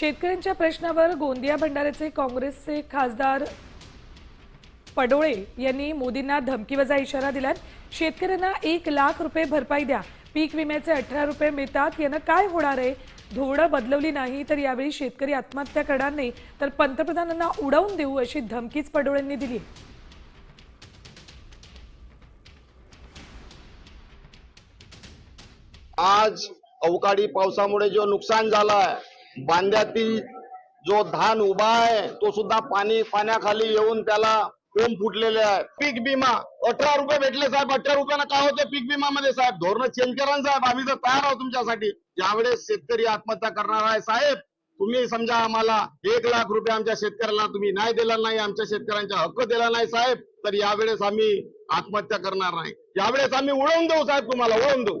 शेतकऱ्यांच्या प्रश्नावर गोंदिया भंडाऱ्याचे काँग्रेसचे खासदार पडोळे यांनी मोदींना धमकीवजा इशारा दिलाय. शेतकऱ्यांना एक लाख रुपये भरपाई द्या. पीक विम्याचे अठरा रुपये मिळतात. यानं काय होणार आहे? धोरणं बदलवली नाही तर यावेळी शेतकरी आत्महत्या करणार नाही. तर पंतप्रधानांना उडवून देऊ अशी धमकीच पडोळेंनी दिली आज अवकाळी पावसामुळे जो नुकसान झालाय बांध्यातील जो धान उभा आहे तो सुद्धा पाणी पाण्याखाली येऊन त्याला कोंब फुटलेले आहे. पीक विमा अठरा रुपये भेटले साहेब अठरा रुपयानं काय होते पीक विमा मध्ये साहेब? धोरण चेंज करा साहेब आम्ही तर तयार आहोत तुमच्यासाठी. ज्यावेळेस शेतकरी आत्महत्या करणार आहे साहेब तुम्ही समजा आम्हाला एक लाख रुपये आमच्या शेतकऱ्याला तुम्ही नाही दिला नाही आमच्या शेतकऱ्यांचा हक्क दिला नाही साहेब तर यावेळेस आम्ही आत्महत्या करणार नाही. यावेळेस आम्ही उडवून देऊ साहेब तुम्हाला उडवून देऊ.